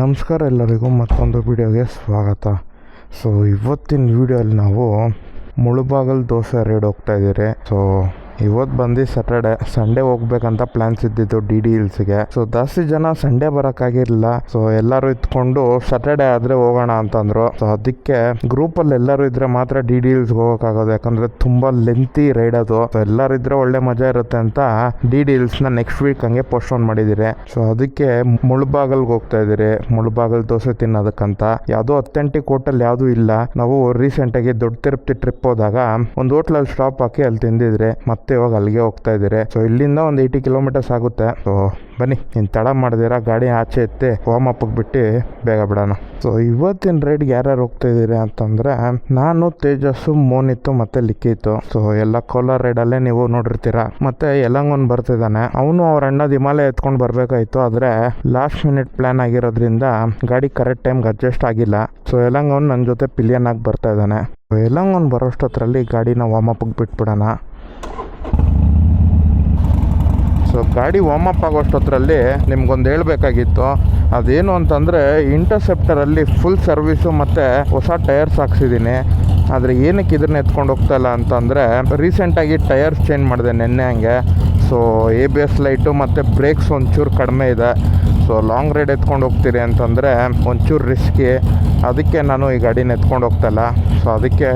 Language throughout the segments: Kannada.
ನಮಸ್ಕಾರ ಎಲ್ಲರಿಗೂ ಮತ್ತೊಂದು ವಿಡಿಯೋಗೆ ಸ್ವಾಗತ. ಸೊ ಇವತ್ತಿನ ವಿಡಿಯೋಲ್ಲಿ ನಾವು ಮುಳುಬಾಗಲ್ ದೋಸೆ ರೇಡ್ ಹೋಗ್ತಾ ಇದ್ದೀರಿ. ಸೊ ಇವತ್ತು ಬಂದು ಸ್ಯಾಟರ್ಡೆ ಸಂಡೇ ಹೋಗ್ಬೇಕಂತ ಪ್ಲಾನ್ಸ್ ಇದ್ದಿದ್ದು ಡಿ ಡಿ ಹಿಲ್ಸ್ಗೆ ಸೊ ಜಾಸ್ತಿ ಜನ ಸಂಡೇ ಬರೋಕ್ಕಾಗಿರಲಿಲ್ಲ. ಸೊ ಎಲ್ಲರೂ ಇದ್ಕೊಂಡು ಸ್ಯಾಟರ್ಡೆ ಆದರೆ ಹೋಗೋಣ ಅಂತಂದ್ರು. ಸೊ ಅದಕ್ಕೆ ಗ್ರೂಪಲ್ಲಿ ಎಲ್ಲರೂ ಇದ್ರೆ ಮಾತ್ರ ಡಿ ಡಿ ಹಿಲ್ಸ್ಗೆ ಹೋಗೋಕ್ಕಾಗೋದು. ಯಾಕಂದರೆ ತುಂಬ ಲೆಂತಿ ರೈಡ್ ಅದು. ಸೊ ಎಲ್ಲರೂ ಇದ್ರೆ ಒಳ್ಳೆ ಮಜಾ ಇರುತ್ತೆ ಅಂತ ಡಿ ಡಿ ಹಿಲ್ಸ್ನ ನೆಕ್ಸ್ಟ್ ವೀಕ್ ಹಂಗೆ ಪೋಸ್ಟ್ಪೋನ್ ಮಾಡಿದ್ದೀರಿ ಸೊ ಅದಕ್ಕೆ ಮುಳುಬಾಗಲ್ಗೆ ಹೋಗ್ತಾ ಇದ್ದೀರಿ. ಮುಳುಬಾಗಲ್ ದೋಸೆ ತಿನ್ನೋದಕ್ಕಂತ. ಯಾವುದೋ ಅಥೆಂಟಿಕ್ ಹೋಟೆಲ್ ಯಾವುದೂ ಇಲ್ಲ. ನಾವು ರೀಸೆಂಟಾಗಿ ದೊಡ್ಡ ತಿರುಪತಿ ಟ್ರಿಪ್ ಹೋದಾಗ ಒಂದು ಹೋಟ್ಲಲ್ಲಿ ಸ್ಟಾಪ್ ಹಾಕಿ ಅಲ್ಲಿ ತಿಂದಿದ್ರೆ. ಮತ್ತೆ ಇವಾಗ ಅಲ್ಲಿಗೆ ಹೋಗ್ತಾ ಇದ್ದೀರಿ. ಸೊ ಇಲ್ಲಿಂದ ಒಂದು ಏಯ್ಟಿ ಕಿಲೋಮೀಟರ್ಸ್ ಆಗುತ್ತೆ. ಸೊ ಬನ್ನಿ ಇನ್ನು ತಡ ಮಾಡಿದೀರ, ಗಾಡಿ ಆಚೆ ಎತ್ತಿ ವಾಮ್ ಅಪ್ಗೆ ಬಿಟ್ಟು ಬೇಗ ಬಿಡೋಣ. ಸೊ ಇವತ್ತಿನ ರೈಡ್ಗೆ ಯಾರ್ಯಾರು ಹೋಗ್ತಾ ಇದ್ದೀರಿ ಅಂತಂದರೆ, ನಾನು, ತೇಜಸ್ಸು ಮೋನಿತ್ತು ಮತ್ತೆ ಲಿಕ್ಕಿತ್ತು ಸೊ ಎಲ್ಲ ಕೋಲಾರ ರೈಡಲ್ಲೇ ನೀವು ನೋಡಿರ್ತೀರ. ಮತ್ತೆ ಯಲಂಗೊಂದು ಬರ್ತಿದ್ದಾನೆ. ಅವನು ಅವ್ರ ಅಣ್ಣದ ಹಿಮಾಲಯ ಎತ್ಕೊಂಡು ಬರಬೇಕಾಯ್ತು. ಆದರೆ ಲಾಸ್ಟ್ ಮಿನಿಟ್ ಪ್ಲ್ಯಾನ್ ಆಗಿರೋದ್ರಿಂದ ಗಾಡಿ ಕರೆಕ್ಟ್ ಟೈಮ್ಗೆ ಅಡ್ಜಸ್ಟ್ ಆಗಿಲ್ಲ. ಸೊ ಯಲಂಗೊಂದು ನನ್ನ ಜೊತೆ ಪಿಲಿಯನ್ ಆಗಿ ಬರ್ತಾ ಇದ್ದಾನೆ. ಯಲಂಗೊಂದು ಬರೋಷ್ಟೊತ್ತರಲ್ಲಿ ಗಾಡಿನ ವಾಮಪ್ ಬಿಟ್ಬಿಡೋಣ. ಸೊ ಗಾಡಿ ವಾಮ್ ಅಪ್ ಆಗೋಷ್ಟೊತ್ತರಲ್ಲಿ ನಿಮ್ಗೊಂದು ಹೇಳಬೇಕಾಗಿತ್ತು. ಅದೇನು ಅಂತಂದರೆ ಇಂಟರ್ಸೆಪ್ಟರಲ್ಲಿ ಫುಲ್ ಸರ್ವಿಸು ಮತ್ತು ಹೊಸ ಟೈರ್ಸ್ ಹಾಕ್ಸಿದ್ದೀನಿ ಆದರೆ ಏನಕ್ಕೆ ಇದನ್ನ ಎತ್ಕೊಂಡು ಹೋಗ್ತಾ ಇಲ್ಲ ಅಂತಂದರೆ ರೀಸೆಂಟಾಗಿ ಟೈರ್ಸ್ ಚೇಂಜ್ ಮಾಡಿದೆ ನೆನ್ನೆ ಹಂಗೆ. So A B S light ಮತ್ತು ಬ್ರೇಕ್ಸ್ ಒಂಚೂರು ಕಡಿಮೆ ಇದೆ. ಸೊ ಲಾಂಗ್ ರೈಡ್ ಎತ್ಕೊಂಡು ಹೋಗ್ತೀರಿ ಅಂತಂದರೆ, ಒಂಚೂರು ರಿಸ್ಕಿ ಅದಕ್ಕೆ ನಾನು ಈ ಗಾಡಿನ ಎತ್ಕೊಂಡು ಹೋಗ್ತಾಯಿಲ್ಲ ಸೊ ಅದಕ್ಕೆ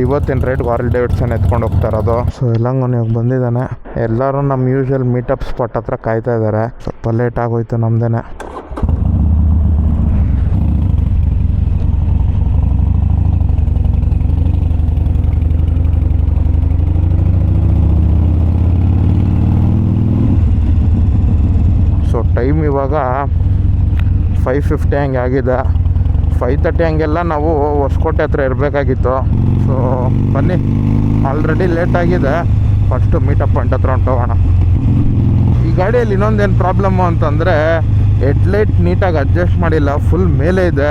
ಇವತ್ತಿನ ರೇಟ್ ವಾರಲ್ ಡೇವಿಡ್ಸನ್ ಎತ್ಕೊಂಡು ಹೋಗ್ತಾ ಇರೋದು. ಸೊ ಎಲ್ಲಂಗೊನಿಗೆ ಬಂದಿದ್ದಾನೆ. ಎಲ್ಲರೂ ನಮ್ಮ ಯೂಶ್ವಲ್ ಮೀಟಪ್ ಸ್ಪಾಟ್ ಹತ್ರ ಕಾಯ್ತಾ ಇದ್ದಾರೆ. ಸ್ವಲ್ಪ ಲೇಟ್ ಆಗೋಯ್ತು ನಮ್ದೇನೆ. ಸೊ ಟೈಮ್ ಇವಾಗ ಫೈವ್ ಫಿಫ್ಟಿ ಹಂಗೆ ಆಗಿದೆ. ಫೈವ್ ತರ್ಟಿ ಹಂಗೆಲ್ಲ ನಾವು ಹೊಸ್ಕೋಟೆ ಹತ್ರ ಇರಬೇಕಾಗಿತ್ತು. ಸೊ ಬನ್ನಿ. ಆಲ್ರೆಡಿ ಲೇಟ್ ಆಗಿದೆ. ಫಸ್ಟು ಮೀಟಪ್ ಪಾಯಿಂಟ್ ಹತ್ರ ಹೊಂಟೋಗೋಣ ಈ ಗಾಡಿಯಲ್ಲಿ ಇನ್ನೊಂದೇನು ಪ್ರಾಬ್ಲಮ್ಮು ಅಂತಂದರೆ ಹೆಡ್ಲೈಟ್ ನೀಟಾಗಿ ಅಡ್ಜಸ್ಟ್ ಮಾಡಿಲ್ಲ. ಫುಲ್ ಮೇಲೆ ಇದೆ.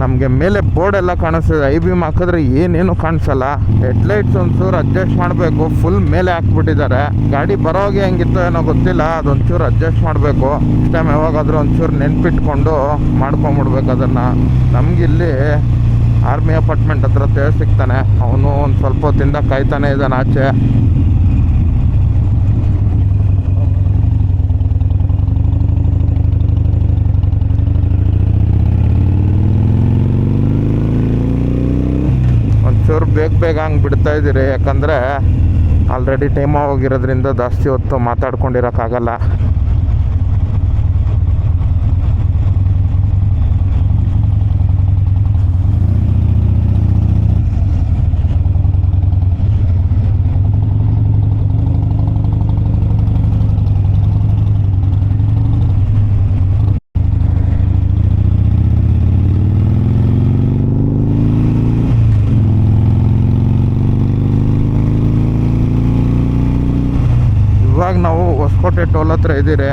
ನಮಗೆ ಮೇಲೆ ಬೋರ್ಡ್ ಎಲ್ಲ ಕಾಣಿಸ್ತದೆ. ಐ ಬಿ ಹಾಕಿದ್ರೆ ಏನೇನು ಕಾಣಿಸಲ್ಲ. ಹೆಡ್ಲೈಟ್ಸ್ ಒಂಚೂರು ಅಡ್ಜಸ್ಟ್ ಮಾಡಬೇಕು. ಫುಲ್ ಮೇಲೆ ಹಾಕ್ಬಿಟ್ಟಿದ್ದಾರೆ. ಗಾಡಿ ಬರೋಗೆ ಹೆಂಗಿತ್ತು ಏನೋ ಗೊತ್ತಿಲ್ಲ. ಅದೊಂಚೂರು ಅಡ್ಜಸ್ಟ್ ಮಾಡಬೇಕು. ಟೈಮ್ ಯಾವಾಗಾದರೂ ಒಂಚೂರು ನೆನ್ಪಿಟ್ಕೊಂಡು ಮಾಡ್ಕೊಂಬಿಡ್ಬೇಕು ಅದನ್ನು. ನಮಗಿಲ್ಲಿ ಆರ್ಮಿ ಅಪಾರ್ಟ್ಮೆಂಟ್ ಹತ್ರ ಸಿಗ್ತಾನೆ. ಅವನು ಒಂದು ಸ್ವಲ್ಪ ಹೊತ್ತಿಂದ ಕಾಯ್ತಾನೆ ಇದ್ದಾನೆ ಆಚೆ. ಒಂಚೂರು ಬೇಗ ಬೇಗ ಹಂಗೆ ಬಿಡ್ತಾ ಇದ್ದೀರಿ. ಯಾಕಂದರೆ ಆಲ್ರೆಡಿ ಟೈಮ್ ಹೋಗಿರೋದ್ರಿಂದ ಜಾಸ್ತಿ ಹೊತ್ತು ಮಾತಾಡ್ಕೊಂಡಿರೋಕ್ಕಾಗಲ್ಲ ಇವಾಗ ನಾವು ಹೊಸಕೋಟೆ ಟೋಲ್ ಹತ್ರ ಇದ್ದೀರಿ.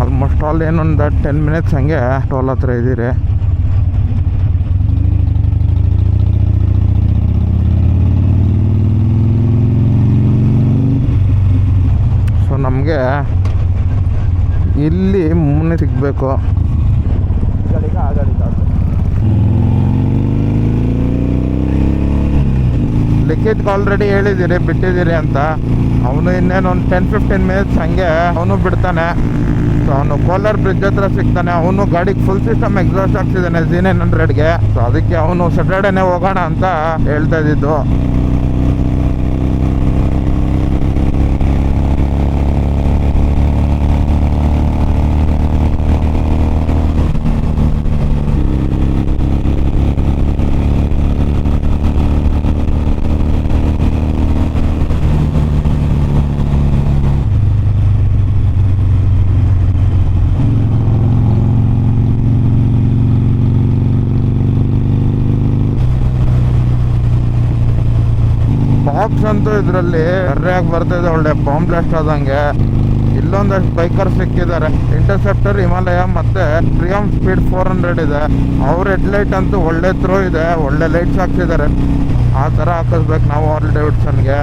ಆಲ್ಮೋಸ್ಟ್ ಆಲ್ ಏನೊಂದು ಟೆನ್ ಮಿನಿಟ್ಸ್ ಹಂಗೆ ಟೋಲ್ ಹತ್ರ ಇದ್ದೀರಿ. ಸೊ ನಮಗೆ ಇಲ್ಲಿ ಮುನ್ನೆ ಸಿಗಬೇಕು. ಲಿಖಿತ್ಗೆ ಆಲ್ರೆಡಿ ಹೇಳಿದ್ದೀರಿ ಬಿಟ್ಟಿದ್ದೀರಿ ಅಂತ. ಅವನು ಇನ್ನೇನು ಒಂದು ಟೆನ್ ಫಿಫ್ಟೀನ್ ಮಿನಿಟ್ಸ್ ಹಂಗೆ ಅವನು ಬಿಡ್ತಾನೆ. ಸೊ ಅವನು ಕೋಲಾರ್ ಬ್ರಿಡ್ಜ್ ಹತ್ರ ಸಿಗ್ತಾನೆ. ಅವನು ಗಾಡಿಗೆ ಫುಲ್ ಸಿಸ್ಟಮ್ ಎಕ್ಸಾಸ್ಟ್ ಆಗ್ತಿದ್ದಾನೆ ಜಿ ನೈನ್ ಹಂಡ್ರೆಡ್ಗೆ ಸೊ ಅದಕ್ಕೆ ಅವನು ಸ್ಯಾಟರ್ಡೇನೆ ಹೋಗೋಣ ಅಂತ ಹೇಳ್ತಾ ಇದ್ದಿದ್ದು ಅಂತೂ ಇದರಲ್ಲಿ ಬರ್ತಾ ಇದೆ ಒಳ್ಳೆ ಬಾಂಬ್ ಬ್ಲಾಸ್ಟ್ ಆದಂಗೆ. ಇಲ್ಲೊಂದಷ್ಟು ಬೈಕರ್ ಸಿಕ್ಕಿದ್ದಾರೆ. ಇಂಟರ್ಸೆಪ್ಟರ್ ಹಿಮಾಲಯ ಮತ್ತೆ ಪ್ರಿಯಮ್ ಸ್ಪೀಡ್ ಫೋರ್ ಹಂಡ್ರೆಡ್ ಇದೆ. ಅವ್ರ ಹೆಡ್ ಲೈಟ್ ಅಂತೂ ಒಳ್ಳೆ ಥ್ರೋ ಇದೆ. ಒಳ್ಳೆ ಲೈಟ್ಸ್ ಹಾಕ್ತಿದ್ದಾರೆ ಆ ಥರ ಹಾಕಿಸ್ಬೇಕು ನಾವು ಆರ್ಲ್ ಡೇವಿಡ್ಸನ್ಗೆ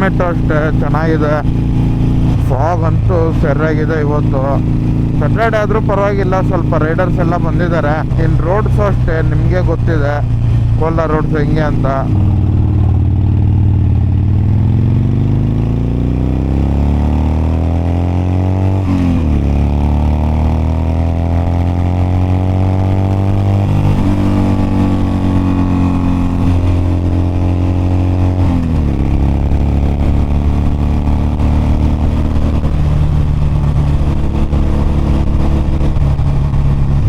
ಕ್ಲೈಮೇಟು ಅಷ್ಟೇ, ಚೆನ್ನಾಗಿದೆ. ಫಾಗ್ ಅಂತೂ ಸರಿಯಾಗಿದೆ ಇವತ್ತು. ಸ್ಯಾಟರ್ಡೆ ಆದರೂ ಪರವಾಗಿಲ್ಲ, ಸ್ವಲ್ಪ ರೈಡರ್ಸ್ ಎಲ್ಲ ಬಂದಿದ್ದಾರೆ. ಇನ್ನು ರೋಡ್ಸು ಅಷ್ಟೇ, ನಿಮಗೆ ಗೊತ್ತಿದೆ. ಕೋಲಾರ ರೋಡ್ಸ್ ಹೆಂಗೆ ಅಂತ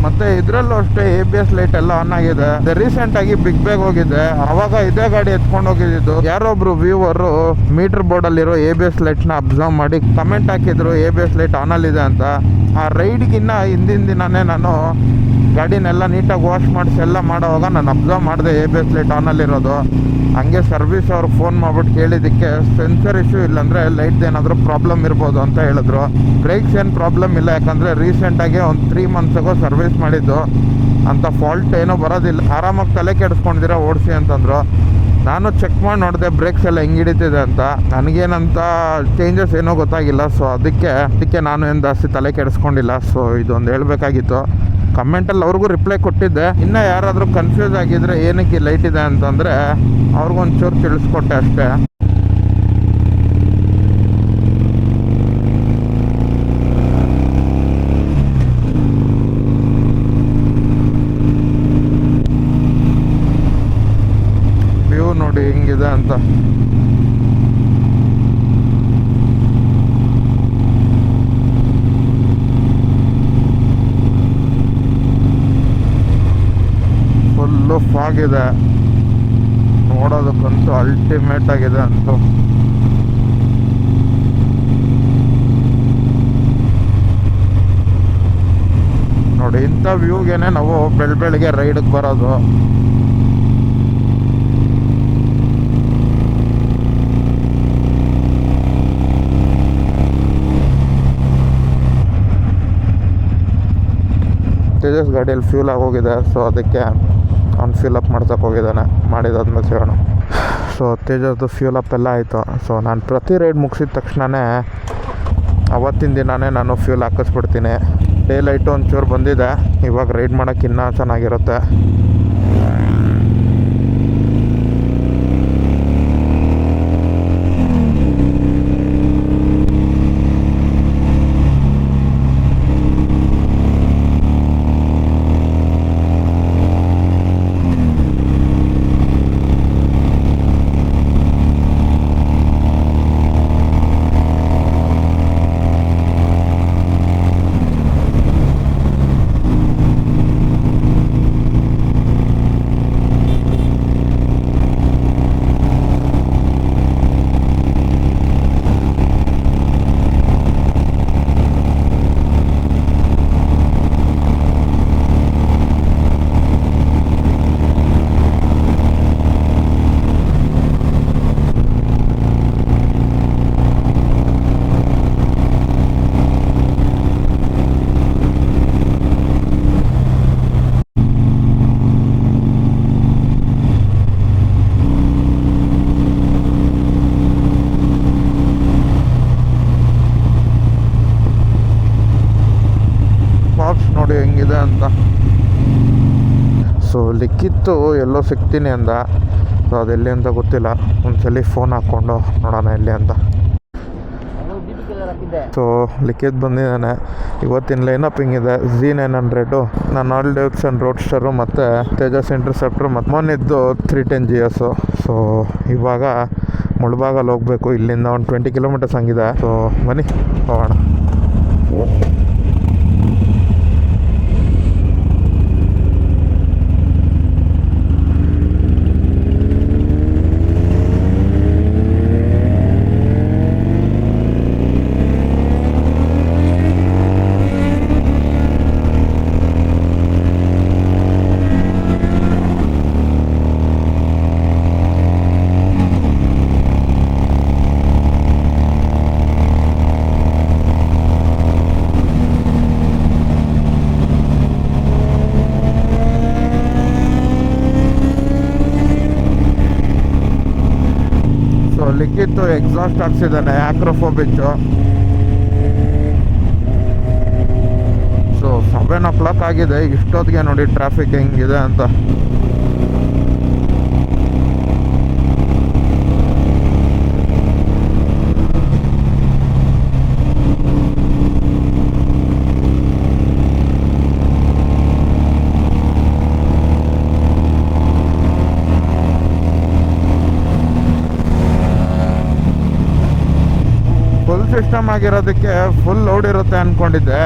ಮತ್ತೆ ಇದ್ರಲ್ಲೂ ಅಷ್ಟೇ ಎ ಬಿ ಎಸ್ ಲೈಟ್ ಎಲ್ಲ ಆನ್ ಆಗಿದೆ. ರೀಸೆಂಟ್ ಆಗಿ ಬಿಗ್ ಬ್ಯಾಗ್ ಹೋಗಿದೆ. ಅವಾಗ ಇದೇ ಗಾಡಿ ಎತ್ಕೊಂಡು ಹೋಗಿದ್ದು. ಯಾರೊಬ್ರು ವ್ಯೂವರ್ ಮೀಟರ್ ಬೋರ್ಡ್ ಅಲ್ಲಿರೋ ಎ ಬಿ ಎಸ್ ಲೈಟ್ನ ಅಬ್ಸರ್ವ್ ಮಾಡಿ ಕಮೆಂಟ್ ಹಾಕಿದ್ರು A B S light on ಅಲ್ಲಿದೆ ಅಂತ. ಆ ರೈಡ್ಗಿನ್ನ ಹಿಂದಿನ ದಿನಾನೇ ನಾನು ಗಾಡಿನೆಲ್ಲ ನೀಟಾಗಿ ವಾಶ್ ಮಾಡಿಸಿ ಎಲ್ಲ ಮಾಡೋವಾಗ ನಾನು ಅಬ್ಸರ್ವ್ ಮಾಡಿದೆ ಎ ಬಿ ಎಸ್ ಲೈಟ್ ಆನಲ್ಲಿರೋದು ಹಂಗೆ ಸರ್ವಿಸ್ ಅವ್ರು ಫೋನ್ ಮಾಡ್ಬಿಟ್ಟು ಕೇಳಿದ್ದಕ್ಕೆ ಸೆನ್ಸರ್ ಇಶ್ಯೂ ಇಲ್ಲಾಂದರೆ ಲೈಟ್ದು ಏನಾದರೂ ಪ್ರಾಬ್ಲಮ್ ಇರ್ಬೋದು ಅಂತ ಹೇಳಿದ್ರು. ಬ್ರೇಕ್ಸ್ ಏನು ಪ್ರಾಬ್ಲಮ್ ಇಲ್ಲ, ಯಾಕಂದರೆ ರೀಸೆಂಟಾಗಿ ಒಂದು ತ್ರೀ ಮಂತ್ಸ್ಗೋ ಸರ್ವಿಸ್ ಮಾಡಿದ್ದು. ಅಂತ ಫಾಲ್ಟ್ ಏನೂ ಬರೋದಿಲ್ಲ. ಆರಾಮಾಗಿ ತಲೆ ಕೆಡಿಸ್ಕೊಂಡಿದ್ದೀರಾ ಓಡಿಸಿ ಅಂತಂದರು. ನಾನು ಚೆಕ್ ಮಾಡಿ ನೋಡಿದೆ ಬ್ರೇಕ್ಸ್ ಎಲ್ಲ ಹೆಂಗೆ ಹಿಡಿತಿದೆ ಅಂತ. ನನಗೇನಂತ ಚೇಂಜಸ್ ಏನೋ ಗೊತ್ತಾಗಿಲ್ಲ. ಸೊ ಅದಕ್ಕೆ ಅದಕ್ಕೆ ನಾನು ಏನು ಜಾಸ್ತಿ ತಲೆ ಕೆಡಿಸ್ಕೊಂಡಿಲ್ಲ. ಸೊ ಇದೊಂದು ಹೇಳಬೇಕಾಗಿತ್ತು. ಕಮೆಂಟಲ್ಲಿ ಅವ್ರಿಗೂ ರಿಪ್ಲೈ ಕೊಟ್ಟಿದ್ದೆ. ಇನ್ನು ಯಾರಾದರೂ ಕನ್ಫ್ಯೂಸ್ ಆಗಿದ್ರೆ ಏನಕ್ಕೆ ಲೈಟ್ ಇದೆ ಅಂತಂದರೆ ಅವ್ರಿಗೊಂಚೂರು ತಿಳಿಸ್ಕೊಟ್ಟೆ ಅಷ್ಟೇ. ವ್ಯೂ ನೋಡಿ ಹೆಂಗಿದೆ ಅಂತ ಫುಲ್ಲು ಫಾಗ್ ಇದೆ ನೋಡೋದಕ್ಕಂತೂ ಅಲ್ಟಿಮೇಟ್ ಆಗಿದೆ ಅಂತೂ. ನೋಡಿ, ಇಂಥ ವ್ಯೂಗೇನೆ ನಾವು ಬೆಳ್ ಬೆಳಗ್ಗೆ ರೈಡ್ಗೆ ಬರೋದು. ತೇಜಸ್ ಗಾಡಿಯಲ್ಲಿ ಫ್ಯೂಲ್ ಆಗೋಗಿದೆ ಸೊ ಅದಕ್ಕೆ ಅವ್ನು ಫ್ಯೂಲ್ ಅಪ್ ಮಾಡ್ಸೋಕೆ ಹೋಗಿದ್ದಾನೆ. ಮಾಡಿದಾದ್ಮೇಲೆ ಸಿಗೋಣ. ಸೊ ತೇಜಸ್ದು ಫ್ಯೂಲ್ ಅಪ್ ಎಲ್ಲ ಆಯಿತು. ಸೊ ನಾನು ಪ್ರತಿ ರೈಡ್ ಮುಗಿಸಿದ ತಕ್ಷಣವೇ ಅವತ್ತಿನ ದಿನವೇ ನಾನು ಫ್ಯೂಲ್ ಹಾಕಿಸ್ಬಿಡ್ತೀನಿ. ಡೇ ಲೈಟು ಒಂಚೂರು ಬಂದಿದೆ. ಇವಾಗ ರೈಡ್ ಮಾಡೋಕ್ಕೆ ಇನ್ನೂ ಚೆನ್ನಾಗಿರುತ್ತೆ ಬಾಕ್ಸ್ ನೋಡಿ ಹೆಂಗಿದೆ ಅಂತ ಸೊ ಲಿಕ್ಕಿತ್ತು ಎಲ್ಲೋ ಸಿಗ್ತೀನಿ ಅಂದ. ಸೊ ಅದೆಲ್ಲಿ ಅಂತ ಗೊತ್ತಿಲ್ಲ. ಒಂದ್ಸಲಿ ಫೋನ್ ಹಾಕ್ಕೊಂಡು ನೋಡೋಣ ಎಲ್ಲಿ ಅಂತ. ಸೊ ಲಿಖಿತ್ ಬಂದಿದ್ದಾನೆ. ಇವತ್ತಿನ ಲೈನಪ್ ಹಿಂಗಿದೆ. ಝಿ ನೈನ್ ಹಂಡ್ರೆಡು ನಾನು ಆಲ್ ರೋಡ್ ಸ್ಟಾರು ಮತ್ತು ತೇಜಸ್ ಇಂಟರ್ಸೆಪ್ಟ್ರು ಮತ್ತು ಮೊನ್ನಿದ್ದು three ten G S so ಇವಾಗ ಮುಳ್ಬಾಗಲ್ಲಿ ಹೋಗಬೇಕು. ಇಲ್ಲಿಂದ ಒಂದು ಟ್ವೆಂಟಿ ಕಿಲೋಮೀಟರ್ಸ್ ಹಂಗಿದೆ. ಸೊ ಬನ್ನಿ, ಹೋಗೋಣ. ಎಕ್ಸಾಸ್ಟ್ ಹಾಕ್ಸಿದ್ದಾನೆ Akrapovic so seven o'clock ಆಗಿದೆ ಇಷ್ಟೊತ್ತಿಗೆ ನೋಡಿ ಟ್ರಾಫಿಕ್ ಹೆಂಗಿದೆ ಅಂತ ಸಿಸ್ಟಮ್ ಆಗಿರೋದಕ್ಕೆ ಫುಲ್ ಲೋಡ್ ಇರುತ್ತೆ ಅಂದ್ಕೊಂಡಿದ್ದೆ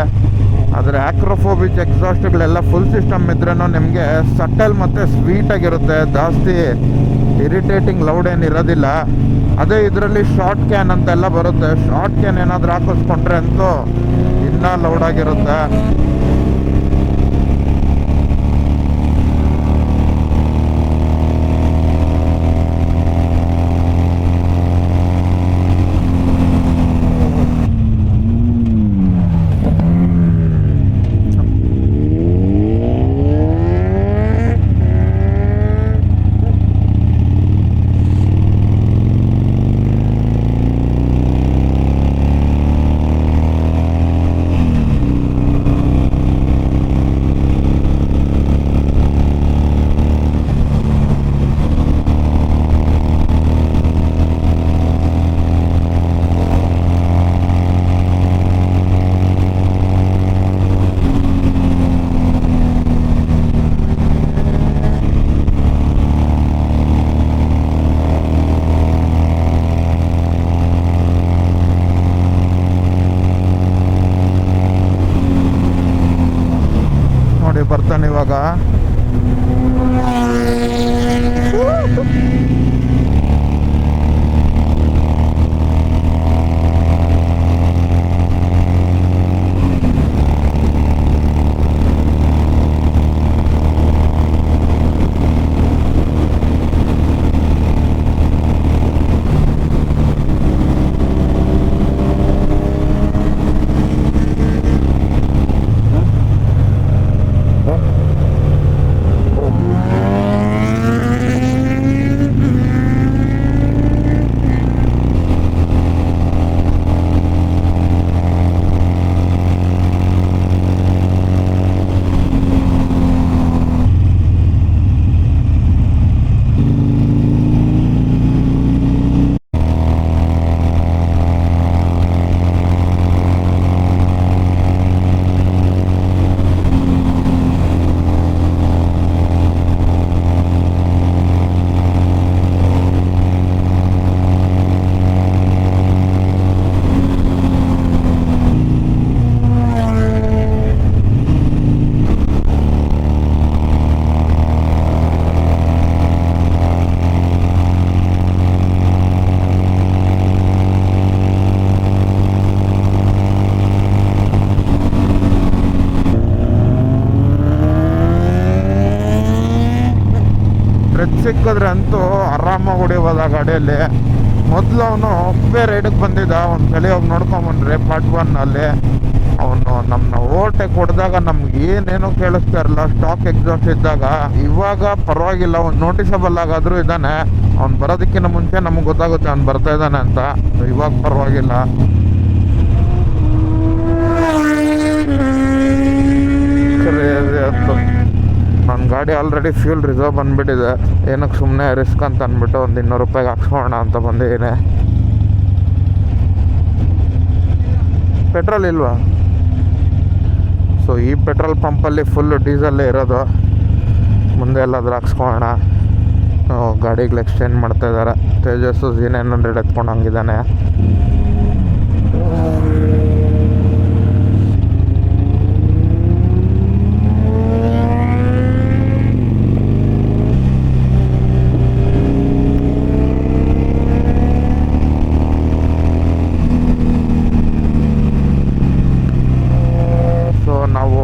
ಆದರೆ ಆಕ್ರೋಫೋಬಿಚ್ ಎಕ್ಸಾಸ್ಟ್ಗಳೆಲ್ಲ ಫುಲ್ ಸಿಸ್ಟಮ್ ಇದ್ರೂ ನಿಮಗೆ ಸಟಲ್ ಮತ್ತು ಸ್ವೀಟಾಗಿರುತ್ತೆ ಜಾಸ್ತಿ ಇರಿಟೇಟಿಂಗ್ ಲೌಡ್ ಏನು ಇರೋದಿಲ್ಲ. ಅದೇ ಇದರಲ್ಲಿ ಶಾರ್ಟ್ ಕ್ಯಾನ್ ಅಂತೆಲ್ಲ ಬರುತ್ತೆ. ಶಾರ್ಟ್ ಕ್ಯಾನ್ ಏನಾದರೂ ಹಾಕಿಸ್ಕೊಂಡ್ರೆ ಅಂತೂ ಇನ್ನೂ ಲೌಡ್ ಸಿಕ್ಕಿದ್ರೆ ಅಂತೂ ಆರಾಮಾಗಿ ಹೊಡಿಬೋದ ಗಾಡಿಯಲ್ಲಿ. ಮೊದಲು ಅವನು ಒಬ್ಬೇ ರೈಡಿಗೆ ಬಂದಿದ್ದ. ಒಂದು ಸಲ ಹೋಗಿ ನೋಡ್ಕೊಂಬಂದ್ರೆ ಪಾರ್ಟ್ ಒನ್ನಲ್ಲಿ ಅವನು ನಮ್ಮನ್ನ ಓವರ್ಟೇಕ್ ಹೊಡೆದಾಗ ನಮ್ಗೆ ಏನೇನೋ ಕೇಳಿಸ್ತಾ ಇರಲ್ಲ. ಸ್ಟಾಕ್ ಎಕ್ಸಾಸ್ಟ್ ಇದ್ದಾಗ ಇವಾಗ ಪರವಾಗಿಲ್ಲ. ಅವ್ನು ನೋಟಿಸಬಲ್ ಆಗಾದರೂ ಇದ್ದಾನೆ. ಅವ್ನು ಬರೋದಕ್ಕಿಂತ ಮುಂಚೆ ನಮ್ಗೆ ಗೊತ್ತಾಗುತ್ತೆ ಅವ್ನು ಬರ್ತಾ ಇದ್ದಾನೆ ಅಂತ. ಇವಾಗ ಪರವಾಗಿಲ್ಲ. ನನ್ನ ಗಾಡಿ ಆಲ್ರೆಡಿ ಫ್ಯೂಲ್ ರಿಸರ್ವ್ ಬಂದ್ಬಿಟ್ಟಿದೆ. ಏನಕ್ಕೆ ಸುಮ್ಮನೆ ರಿಸ್ಕ್ ಅಂತ ಅಂದ್ಬಿಟ್ಟು ಒಂದು ಇನ್ನೂರು ರೂಪಾಯಿಗೆ ಹಾಕ್ಸ್ಕೊಳ್ಳೋಣ ಅಂತ ಬಂದಿದ್ದೀನಿ. ಪೆಟ್ರೋಲ್ ಇಲ್ವಾ? ಸೊ ಈ ಪೆಟ್ರೋಲ್ ಪಂಪಲ್ಲಿ ಫುಲ್ಲು ಡೀಸಲ್ಲೇ ಇರೋದು. ಮುಂದೆ ಎಲ್ಲಾದ್ರೂ ಹಾಕ್ಸ್ಕೊಳ್ಳೋಣ. ಗಾಡಿಗಳು ಎಕ್ಸ್ಚೇಂಜ್ ಮಾಡ್ತಾ ಇದ್ದಾರೆ ತೇಜಸ್ಸು ಜೀನ್ ಹಂಡ್ರೆಡ್ ಎತ್ಕೊಂಡು ಹಂಗಿದ್ದಾನೆ ಸೊ ನಾವು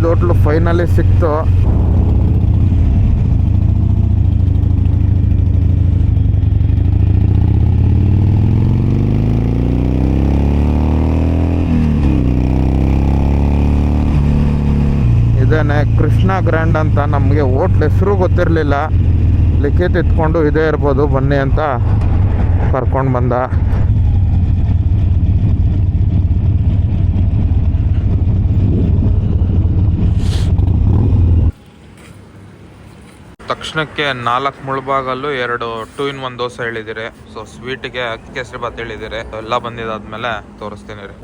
ಹುಡುಕ್ತಾ ಹೋಟ್ಲು ಫೈನಲಿ ಸಿಕ್ತು. ಇದೇನೆ ಕೃಷ್ಣ ಗ್ರ್ಯಾಂಡ್ ಅಂತ ನಮಗೆ ಹೋಟ್ಲ್ ಹೆಸರು ಗೊತ್ತಿರಲಿಲ್ಲ. ಲಿಖಿತ್ ಇತ್ಕೊಂಡು ಇದೇ ಇರ್ಬೋದು ಬನ್ನಿ ಅಂತ ಕರ್ಕೊಂಡು ಬಂದ. ತಕ್ಷಣಕ್ಕೆ ನಾಲ್ಕು ಮುಳ್ಬಾಗಲ್ಲೂ ಎರಡು ಟೂ ಇನ್ ಒನ್ ದೋಸೆ ಹೇಳಿದಿರಿ. ಸೊ ಸ್ವೀಟಿಗೆ ಅಕ್ಕಿ, ಕೇಸರಿ ಬಾತ್ ಹೇಳಿದಿರಿ. ಎಲ್ಲ ಬಂದಿದ್ದಾದ್ಮೇಲೆ ತೋರಿಸ್ತೀನಿ ರೀ.